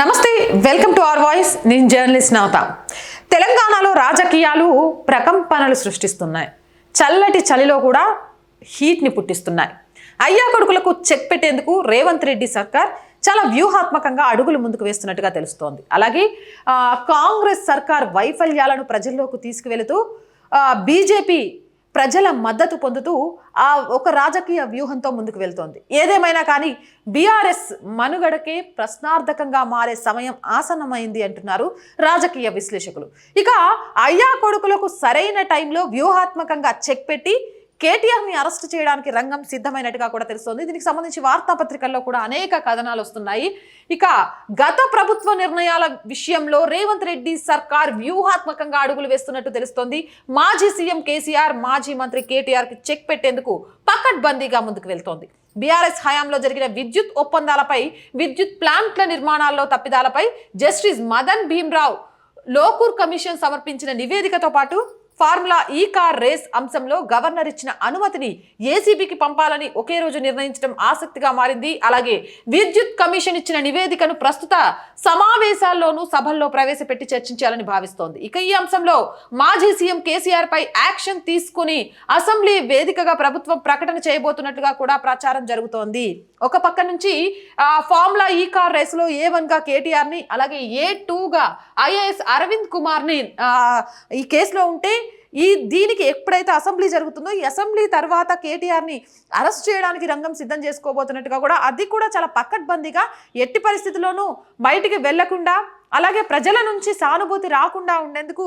నమస్తే welcome to our voice. నేను journalist Navata. తెలంగాణలో రాజకీయాలు ప్రకంపనలు సృష్టిస్తున్నాయి. చల్లటి చలిలో కూడా హీట్ని పుట్టిస్తున్నాయి. అయ్యా కొడుకులకు చెక్ పెట్టేందుకు రేవంత్ రెడ్డి సర్కార్ చాలా వ్యూహాత్మకంగా అడుగులు ముందుకు వేస్తున్నట్టుగా తెలుస్తోంది. అలాగే కాంగ్రెస్ సర్కార్ వైఫల్యాలను ప్రజల్లోకి తీసుకువెళుతూ బీజేపీ ప్రజల మద్దతు పొందుతూ ఆ ఒక రాజకీయ వ్యూహంతో ముందుకు వెళ్తోంది. ఏదేమైనా కానీ బీఆర్ఎస్ మనుగడకే ప్రశ్నార్థకంగా మారే సమయం ఆసన్నమైంది అంటున్నారు రాజకీయ విశ్లేషకులు. ఇక అయ్యా కొడుకులకు సరైన టైంలో వ్యూహాత్మకంగా చెక్ పెట్టి కేటీఆర్ని అరెస్ట్ చేయడానికి రంగం సిద్ధమైనట్టుగా కూడా తెలుస్తోంది. దీనికి సంబంధించి వార్తాపత్రికల్లో కూడా అనేక కథనాలు వస్తున్నాయి. ఇక గత ప్రభుత్వ నిర్ణయాల విషయంలో రేవంత్ రెడ్డి సర్కార్ వ్యూహాత్మకంగా అడుగులు వేస్తున్నట్టు తెలుస్తోంది. మాజీ సీఎం కేసీఆర్ మాజీ మంత్రి కేటీఆర్కి చెక్ పెట్టేందుకు పకడ్బందీగా ముందుకు వెళ్తోంది. బీఆర్ఎస్ హయాంలో జరిగిన విద్యుత్ ఒప్పందాలపై విద్యుత్ ప్లాంట్ల నిర్మాణాల్లో తప్పిదాలపై జస్టిస్ మదన్ భీమ్రావ్ లోకూర్ కమిషన్ సమర్పించిన నివేదికతో పాటు ఫార్ములా ఈ కార్ రేస్ అంశంలో గవర్నర్ ఇచ్చిన అనుమతిని ఏసీబీకి పంపాలని ఒకే రోజు నిర్ణయించడం ఆసక్తిగా మారింది. అలాగే విద్యుత్ కమిషన్ ఇచ్చిన నివేదికను ప్రస్తుత సమావేశాల్లోనూ సభల్లో ప్రవేశపెట్టి చర్చించాలని భావిస్తోంది. ఇక ఈ అంశంలో మాజీ సీఎం కేసీఆర్ పై యాక్షన్ తీసుకుని అసెంబ్లీ వేదికగా ప్రభుత్వం ప్రకటన చేయబోతున్నట్టుగా కూడా ప్రచారం జరుగుతోంది. ఒక పక్క నుంచి ఫార్ములా ఈ కార్ రేస్లో ఏ వన్గా కేటీఆర్ని అలాగే ఏ టూ గా ఐఏఎస్ అరవింద్ కుమార్ని ఈ కేసులో ఉంటే ఈ దీనికి ఎప్పుడైతే అసెంబ్లీ జరుగుతుందో ఈ అసెంబ్లీ తర్వాత కేటీఆర్ని అరెస్ట్ చేయడానికి రంగం సిద్ధం చేసుకోబోతున్నట్టుగా కూడా అది కూడా చాలా పక్కడ్బందీగా ఎట్టి పరిస్థితుల్లోనూ బయటికి వెళ్ళకుండా అలాగే ప్రజల నుంచి సానుభూతి రాకుండా ఉండేందుకు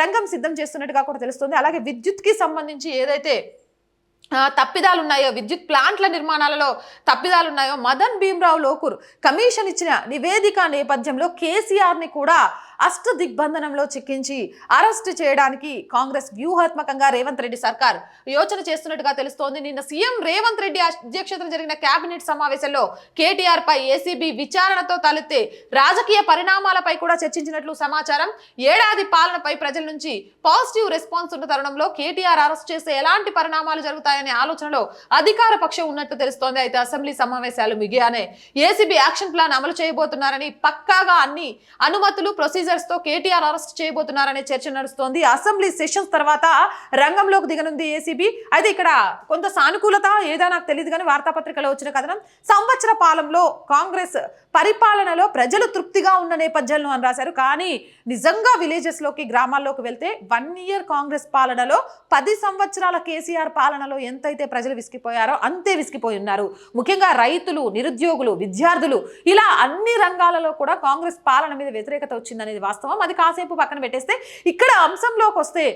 రంగం సిద్ధం చేస్తున్నట్టుగా కూడా తెలుస్తుంది. అలాగే విద్యుత్కి సంబంధించి ఏదైతే తప్పిదాలు ఉన్నాయో విద్యుత్ ప్లాంట్ల నిర్మాణాలలో తప్పిదాలు ఉన్నాయో మదన్ భీమ్రావు లోకూర్ కమిషన్ ఇచ్చిన నివేదిక నేపథ్యంలో కేసీఆర్ని కూడా అష్ట దిగ్బంధనంలో చిక్కించి అరెస్ట్ చేయడానికి కాంగ్రెస్ వ్యూహాత్మకంగా రేవంత్ రెడ్డి సర్కార్ యోచన చేస్తున్నట్టుగా తెలుస్తోంది. నిన్న సీఎం రేవంత్ రెడ్డి అధ్యక్షతన జరిగిన కేబినెట్ సమావేశంలో కేటీఆర్ పై ఏసీబీ విచారణతో తలెత్తే రాజకీయ పరిణామాలపై కూడా చర్చించినట్లు సమాచారం. ఏడాది పాలనపై ప్రజల నుంచి పాజిటివ్ రెస్పాన్స్ ఉన్న తరుణంలో కేటీఆర్ అరెస్ట్ చేస్తే ఎలాంటి పరిణామాలు జరుగుతాయనే ఆలోచనలో అధికార పక్షం ఉన్నట్టు తెలుస్తోంది. అయితే అసెంబ్లీ సమావేశాలు మిగియానే ఏసీబీ యాక్షన్ ప్లాన్ అమలు చేయబోతున్నారని పక్కాగా అన్ని అనుమతులు ప్రొసీజర్స్తో కేటీఆర్ అరెస్ట్ చేయబోతున్నారనే చర్చ నడుస్తోంది. అసెంబ్లీ సెషన్స్ తర్వాత రంగంలోకి దిగనుంది ఏసీబీ. అయితే ఇక్కడ కొంత సానుకూలత ఏదో నాకు తెలియదు కానీ వార్తాపత్రికలో వచ్చిన కథనం సంవత్సర పాలనలో కాంగ్రెస్ పరిపాలనలో ప్రజలు తృప్తిగా ఉన్న నేపథ్యంలో అని రాశారు. కానీ నిజంగా విలేజెస్లోకి గ్రామాల్లోకి వెళ్తే వన్ ఇయర్ కాంగ్రెస్ పాలనలో పది సంవత్సరాల కేసీఆర్ పాలనలో ఎంతైతే ప్రజలు విసిగిపోయారో అంతే విసిగిపోయి ఉన్నారు. ముఖ్యంగా రైతులు నిరుద్యోగులు విద్యార్థులు ఇలా అన్ని రంగాలలో కూడా కాంగ్రెస్ పాలన మీద వ్యతిరేకత వచ్చిందనేది వాస్తవం. అది కాసేపు పక్కన పెట్టేస్తే ఇక్కడ అంశంలోకి వస్తే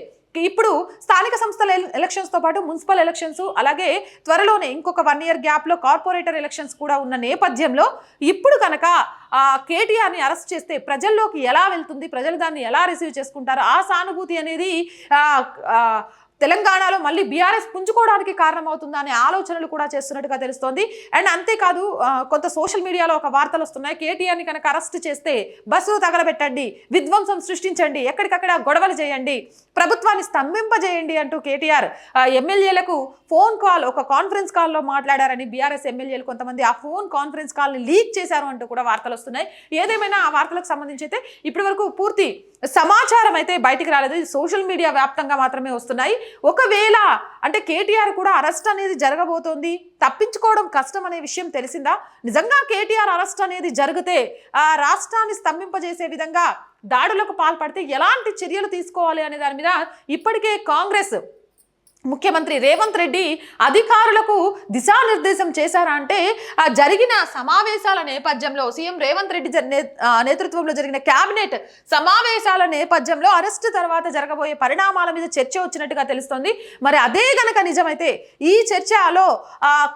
ఇప్పుడు స్థానిక సంస్థల ఎలక్షన్స్తో పాటు మున్సిపల్ ఎలక్షన్స్ అలాగే త్వరలోనే ఇంకొక వన్ ఇయర్ గ్యాప్లో కార్పొరేటర్ ఎలక్షన్స్ కూడా ఉన్న నేపథ్యంలో ఇప్పుడు కనుక కేటీఆర్ని అరెస్ట్ చేస్తే ప్రజల్లోకి ఎలా వెళ్తుంది? ప్రజలు దాన్ని ఎలా రిసీవ్ చేసుకుంటారు? ఆ సానుభూతి అనేది తెలంగాణలో మళ్ళీ బీఆర్ఎస్ పుంజుకోవడానికి కారణమవుతుందా అనే ఆలోచనలు కూడా చేస్తున్నట్టుగా తెలుస్తోంది. అండ్ అంతేకాదు కొంత సోషల్ మీడియాలో ఒక వార్తలు వస్తున్నాయి. కేటీఆర్ని కనుక అరెస్ట్ చేస్తే బస్సు తగలబెట్టండి విధ్వంసం సృష్టించండి ఎక్కడికక్కడ గొడవలు చేయండి ప్రభుత్వాన్ని స్తంభింపజేయండి అంటూ కేటీఆర్ ఎమ్మెల్యేలకు ఫోన్ కాల్ ఒక కాన్ఫరెన్స్ కాల్లో మాట్లాడారని బీఆర్ఎస్ ఎమ్మెల్యేలు కొంతమంది ఆ ఫోన్ కాన్ఫరెన్స్ కాల్ని లీక్ చేశారు అంటూ కూడా వార్తలు వస్తున్నాయి. ఏదేమైనా ఆ వార్తలకు సంబంధించి అయితే ఇప్పటి వరకు పూర్తి సమాచారం అయితే బయటికి రాలేదు. సోషల్ మీడియా వ్యాప్తంగా మాత్రమే వస్తున్నాయి. ఒకవేళ అంటే కేటీఆర్ కూడా అరెస్ట్ అనేది జరగబోతోంది తప్పించుకోవడం కష్టం అనే విషయం తెలిసిందా? నిజంగా కేటీఆర్ అరెస్ట్ అనేది జరిగితే ఆ రాష్ట్రాన్ని స్తంభింపజేసే విధంగా దాడులకు పాల్పడితే ఎలాంటి చర్యలు తీసుకోవాలి అనే దాని మీద ఇప్పటికే కాంగ్రెస్ ముఖ్యమంత్రి రేవంత్ రెడ్డి అధికారులకు దిశానిర్దేశం చేశారా అంటే జరిగిన సమావేశాల నేపథ్యంలో సీఎం రేవంత్ రెడ్డి నేతృత్వంలో జరిగిన కేబినెట్ సమావేశాల నేపథ్యంలో అరెస్ట్ తర్వాత జరగబోయే పరిణామాల మీద చర్చ వచ్చినట్టుగా తెలుస్తోంది. మరి అదే గనక నిజమైతే ఈ చర్చలో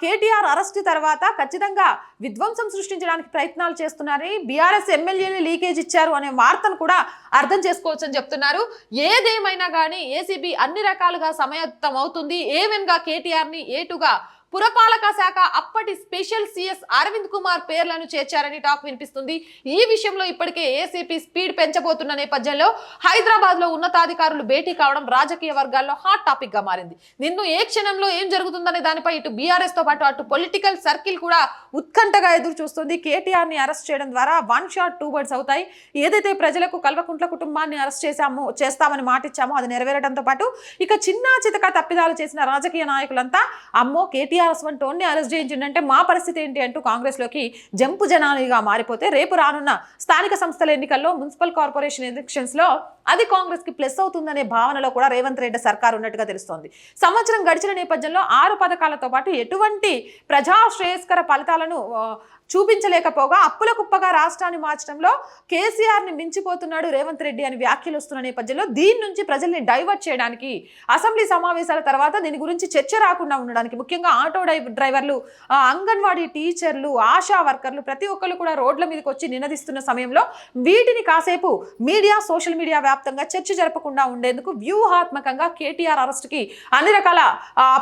కేటీఆర్ అరెస్ట్ తర్వాత ఖచ్చితంగా విధ్వంసం సృష్టించడానికి ప్రయత్నాలు చేస్తున్నారని బీఆర్ఎస్ ఎమ్మెల్యేని లీకేజ్ ఇచ్చారు అనే వార్తను కూడా అర్థం చేసుకోవచ్చని చెప్తున్నారు. ఏదేమైనా కానీ ఏసీబీ అన్ని రకాలుగా సమయత్తం అవుతుంది ఏవెన్గా కేటీఆర్ని ఏటుగా పురపాలక శాఖ అప్పటి స్పెషల్ సిఎస్ అరవింద్ కుమార్ పేర్లను చేర్చారని టాక్ వినిపిస్తుంది. ఈ విషయంలో ఇప్పటికే ఏసీపీ స్పీడ్ పెంచబోతున్న నేపథ్యంలో హైదరాబాద్లో ఉన్నతాధికారులు భేటీ కావడం రాజకీయ వర్గాల్లో హాట్ టాపిక్గా మారింది. నిన్ను ఏ క్షణంలో ఏం జరుగుతుందనే దానిపై ఇటు బీఆర్ఎస్తో పాటు అటు పొలిటికల్ సర్కిల్ కూడా ఉత్కంఠగా ఎదురు చూస్తుంది. కేటీఆర్ని అరెస్ట్ చేయడం ద్వారా వన్ షాట్ టూ బర్డ్స్ అవుతాయి. ఏదైతే ప్రజలకు కల్వకుంట్ల కుటుంబాన్ని అరెస్ట్ చేశామో చేస్తామని మాటిచ్చామో అది నెరవేరడంతో పాటు ఇక చిన్న చితక తప్పిదాలు చేసిన రాజకీయ నాయకులంతా అమ్మో కేటీఆర్ వంటి టోన్ని అరెస్ట్ చేయించిందంటే మా పరిస్థితి ఏంటి అంటూ కాంగ్రెస్లోకి జంపు జనాలుగా మారిపోతే రేపు రానున్న స్థానిక సంస్థల ఎన్నికల్లో మున్సిపల్ కార్పొరేషన్ ఎలక్షన్స్లో అది కాంగ్రెస్కి ప్లస్ అవుతుందనే భావనలో కూడా రేవంత్ రెడ్డి సర్కార్ ఉన్నట్టుగా తెలుస్తోంది. సంవత్సరం గడిచిన నేపథ్యంలో ఆరు పథకాలతో పాటు ఎటువంటి ప్రజా శ్రేయస్కర ఫలితాలను చూపించలేకపోగా అప్పుల కుప్పగా రాష్ట్రాన్ని మార్చడంలో కేసీఆర్ని మించిపోతున్నాడు రేవంత్ రెడ్డి అని వ్యాఖ్యలు వస్తున్న నేపథ్యంలో దీని నుంచి ప్రజల్ని డైవర్ట్ చేయడానికి అసెంబ్లీ సమావేశాల తర్వాత దీని గురించి చర్చ రాకుండా ఉండడానికి ముఖ్యంగా ఆటో డై- డ్రైవర్లు అంగన్వాడీ టీచర్లు ఆశా వర్కర్లు ప్రతి ఒక్కరు కూడా రోడ్ల మీదకి వచ్చి నినదిస్తున్న సమయంలో వీటిని కాసేపు మీడియా సోషల్ మీడియా వ్యాప్తంగా చర్చ జరపకుండా ఉండేందుకు వ్యూహాత్మకంగా కేటీఆర్ అరెస్ట్కి అన్ని రకాల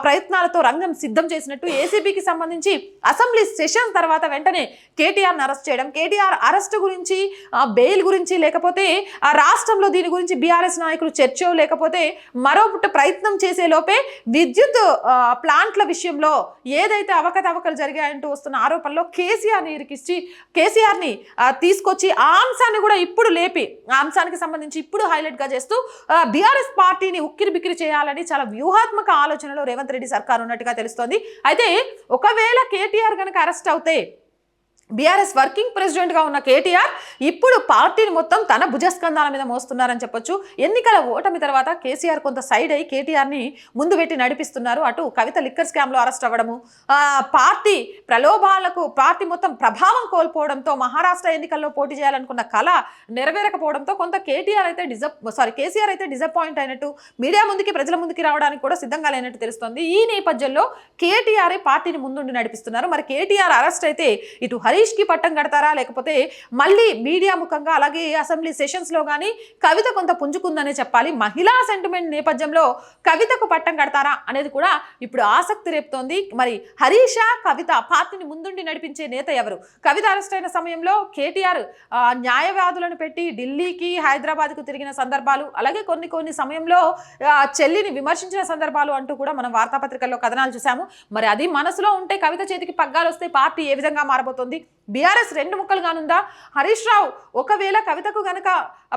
ప్రయత్నాలతో రంగం సిద్ధం చేసినట్టు ఏసీబీకి సంబంధించి అసెంబ్లీ సెషన్ తర్వాత వెంటనే కేటీఆర్ని అరెస్ట్ చేయడం కేటీఆర్ అరెస్ట్ గురించి ఆ, బెయిల్ గురించి లేకపోతే ఆ రాష్ట్రంలో దీని గురించి బీఆర్ఎస్ నాయకులు చర్చ లేకపోతే మరో పుట్ట ప్రయత్నం చేసే లోపే విద్యుత్ ప్లాంట్ల విషయంలో ఏదైతే అవకతవకలు జరిగాయంటూ వస్తున్న ఆరోపణలో కేసీఆర్ని ఇరికిచ్చి కేసీఆర్ని తీసుకొచ్చి ఆ అంశాన్ని కూడా ఇప్పుడు లేపి ఆ అంశానికి సంబంధించి ఇప్పుడు హైలైట్గా చేస్తూ బీఆర్ఎస్ పార్టీని ఉక్కిరి బిక్కిరి చేయాలని చాలా వ్యూహాత్మక ఆలోచనలో రేవంత్ రెడ్డి సర్కార్ ఉన్నట్టుగా తెలుస్తోంది. అయితే ఒకవేళ కేటీఆర్ కనుక అరెస్ట్ అవుతే బీఆర్ఎస్ వర్కింగ్ ప్రెసిడెంట్గా ఉన్న కేటీఆర్ ఇప్పుడు పార్టీని మొత్తం తన భుజస్కంధాల మీద మోస్తున్నారని చెప్పొచ్చు. ఎన్నికల ఓటమి తర్వాత కేసీఆర్ కొంత సైడ్ అయి కేటీఆర్ని ముందు పెట్టి నడిపిస్తున్నారు. అటు కవిత లిక్కర్ స్కామ్లో అరెస్ట్ అవ్వడము పార్టీ ప్రలోభాలకు పార్టీ మొత్తం ప్రభావం కోల్పోవడంతో మహారాష్ట్ర ఎన్నికల్లో పోటీ చేయాలనుకున్న కళ నెరవేరకపోవడంతో కొంత కేటీఆర్ అయితే డిజప్ సారీ కేసీఆర్ అయితే డిసప్పాయింట్ అయినట్టు మీడియా ముందుకి ప్రజల ముందుకి రావడానికి కూడా సిద్ధంగా లేనట్టు తెలుస్తోంది. ఈ నేపథ్యంలో కేటీఆర్ పార్టీని ముందుండి నడిపిస్తున్నారు. మరి కేటీఆర్ అరెస్ట్ అయితే ఇటు హరి హరీష్కి పట్టం కడతారా? లేకపోతే మళ్ళీ మీడియా ముఖంగా అలాగే అసెంబ్లీ సెషన్స్లో కానీ కవిత కొంత పుంజుకుందనే చెప్పాలి. మహిళా సెంటిమెంట్ నేపథ్యంలో కవితకు పట్టం కడతారా? అనేది కూడా ఇప్పుడు ఆసక్తి రేపుతోంది. మరి హరీష కవిత పార్టీని ముందుండి నడిపించే నేత ఎవరు? కవిత అరెస్ట్ అయిన సమయంలో కేటీఆర్ న్యాయవాదులను పెట్టి ఢిల్లీకి హైదరాబాద్కు తిరిగిన సందర్భాలు అలాగే కొన్ని కొన్ని సమయంలో చెల్లిని విమర్శించిన సందర్భాలు అంటూ కూడా మనం వార్తాపత్రికల్లో కథనాలు చూసాము మరి అది మనసులో ఉంటే కవిత చేతికి పగ్గాలు వస్తే పార్టీ ఏ విధంగా మారబోతోంది? బీఆర్ఎస్ రెండు ముక్కలు కానుందా? హరీష్ రావు ఒకవేళ కవితకు గనక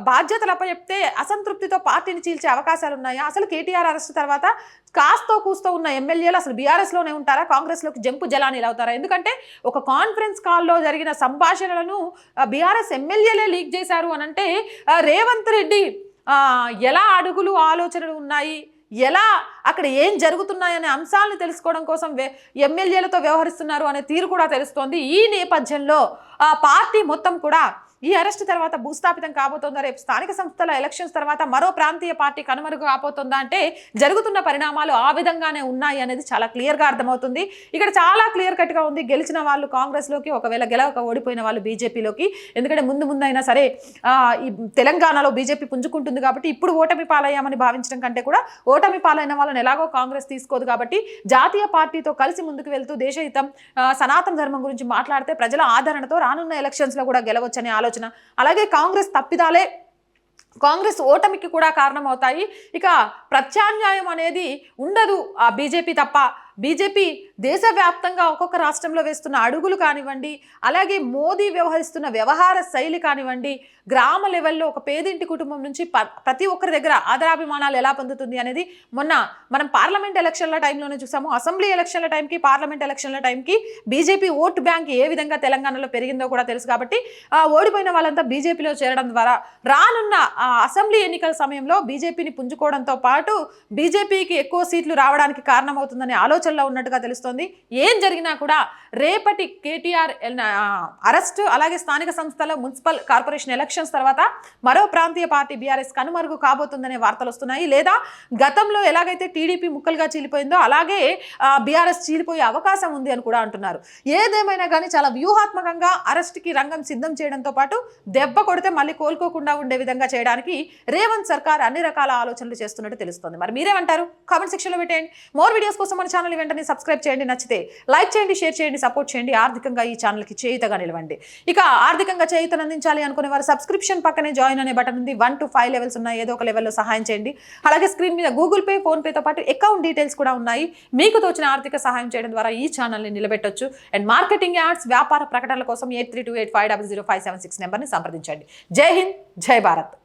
బాధ్యతలు అప్పచెప్తే అసంతృప్తితో పార్టీని చీల్చే అవకాశాలు ఉన్నాయా? అసలు కేటీఆర్ అరెస్ట్ తర్వాత కాస్తో కూస్తో ఉన్న ఎమ్మెల్యేలు అసలు బీఆర్ఎస్లోనే ఉంటారా? కాంగ్రెస్లోకి జంపు జలానీలు అవుతారా? ఎందుకంటే ఒక కాన్ఫరెన్స్ కాల్లో జరిగిన సంభాషణలను బీఆర్ఎస్ ఎమ్మెల్యేలే లీక్ చేశారు అని అంటే రేవంత్ రెడ్డి ఎలా అడుగులు ఆలోచనలు ఉన్నాయి? ఎలా అక్కడ ఏం జరుగుతున్నాయనే అంశాలను తెలుసుకోవడం కోసం ఎమ్మెల్యేలతో వ్యవహరిస్తున్నారు అనే తీరు కూడా తెలుస్తోంది. ఈ నేపథ్యంలో ఆ పార్టీ మొత్తం కూడా ఈ అరెస్ట్ తర్వాత భూస్థాపితం కాబోతోందా? రేపు స్థానిక సంస్థల ఎలక్షన్స్ తర్వాత మరో ప్రాంతీయ పార్టీ కనుమరుగు కాబోతోందా? అంటే జరుగుతున్న పరిణామాలు ఆ విధంగానే ఉన్నాయి అనేది చాలా క్లియర్గా అర్థమవుతుంది. ఇక్కడ చాలా క్లియర్ కట్గా ఉంది. గెలిచిన వాళ్ళు కాంగ్రెస్లోకి ఒకవేళ గెలవక ఓడిపోయిన వాళ్ళు బీజేపీలోకి. ఎందుకంటే ముందు ముందైనా సరే ఈ తెలంగాణలో బీజేపీ పుంజుకుంటుంది కాబట్టి ఇప్పుడు ఓటమి పాలయ్యామని భావించడం కంటే కూడా ఓటమి పాలైన వాళ్ళని ఎలాగో కాంగ్రెస్ తీసుకోదు కాబట్టి జాతీయ పార్టీతో కలిసి ముందుకు వెళ్తూ దేశహితం సనాతన ధర్మం గురించి మాట్లాడితే ప్రజల ఆదరణతో రానున్న ఎలక్షన్స్లో కూడా గెలవచ్చనే ఆలోచన అలాగే కాంగ్రెస్ తప్పిదాలే కాంగ్రెస్ ఓటమికి కూడా కారణమవుతాయి. ఇక ప్రత్యామ్నాయం అనేది ఉండదు ఆ బీజేపీ తప్ప. బీజేపీ దేశవ్యాప్తంగా ఒక్కొక్క రాష్ట్రంలో వేస్తున్న అడుగులు కానివ్వండి అలాగే మోదీ వ్యవహరిస్తున్న వ్యవహార శైలి కానివ్వండి గ్రామ లెవెల్లో ఒక పేదింటి కుటుంబం నుంచి ప- ప్రతి ఒక్కరి దగ్గర ఆదరాభిమానాలు ఎలా పొందుతుంది అనేది మొన్న మనం పార్లమెంట్ ఎలక్షన్ల టైంలోనే చూసాము. అసెంబ్లీ ఎలక్షన్ల టైంకి పార్లమెంట్ ఎలక్షన్ల టైంకి బీజేపీ ఓటు బ్యాంక్ ఏ విధంగా తెలంగాణలో పెరిగిందో కూడా తెలుసు కాబట్టి ఓడిపోయిన వాళ్ళంతా బీజేపీలో చేరడం ద్వారా రానున్న ఆ అసెంబ్లీ ఎన్నికల సమయంలో బీజేపీని పుంజుకోవడంతో పాటు బీజేపీకి ఎక్కువ సీట్లు రావడానికి కారణమవుతుందనే ఆలోచనలో ఉన్నట్టుగా తెలుస్తోంది. ఏం జరిగినా కూడా రేపటి కేటీఆర్ అరెస్ట్ అలాగే స్థానిక సంస్థల మున్సిపల్ కార్పొరేషన్ ఎలక్షన్స్ తర్వాత మరో ప్రాంతీయ పార్టీ బీఆర్ఎస్ కనుమరుగు కాబోతుందనే వార్తలు వస్తున్నాయి. లేదా గతంలో ఎలాగైతే టీడీపీ ముక్కలుగా చీలిపోయిందో అలాగే బీఆర్ఎస్ చీలిపోయే అవకాశం ఉంది అని కూడా అంటున్నారు. ఏదేమైనా కానీ చాలా వ్యూహాత్మకంగా అరెస్ట్కి రంగం సిద్ధం చేయడంతో పాటు దెబ్బ కొడితే మళ్ళీ కోలుకోకుండా ఉండే విధంగా చేయడానికి చేయడానికి రేవంత్ సర్కార్ అన్ని రకాల ఆలోచనలు చేస్తున్నట్టు తెలుస్తుంది. మరి మీరేమంటారు? కామెంట్ సెక్షన్లో పెట్టేయండి. మోర్ వీడియోస్ కోసం మన ఛానల్ వెంటనే సబ్స్క్రైబ్ చేయండి. నచ్చితే లైక్ చేయండి షేర్ చేయండి సపోర్ట్ చేయండి. ఆర్థికంగా ఈ ఛానల్కి చేయుతగా నిలవండి. ఇక ఆర్థికంగా చేయుతను అందించాలి అనుకునే వారు సబ్స్క్రిప్షన్ పక్కనే జాయిన్ అనే బటన్ ఉంది. వన్ టు ఫైవ్ లెవెల్స్ ఉన్నాయి. ఏదో ఒక లెవెల్లో సహాయం చేయండి. అలాగే స్క్రీన్ మీద గూగుల్ పే ఫోన్పేతో పాటు అకౌంట్ డీటెయిల్స్ కూడా ఉన్నాయి. మీకు తోచిన ఆర్థిక సహాయం చేయడం ద్వారా ఈ ఛానల్ని నిలబెట్టొచ్చు. అండ్ మార్కెటింగ్ యాడ్స్ వ్యాపార ప్రకటనల కోసం eight three two eight five double zero five seven six నెంబర్ని సంప్రదించండి. జై హింద్ జై భారత్.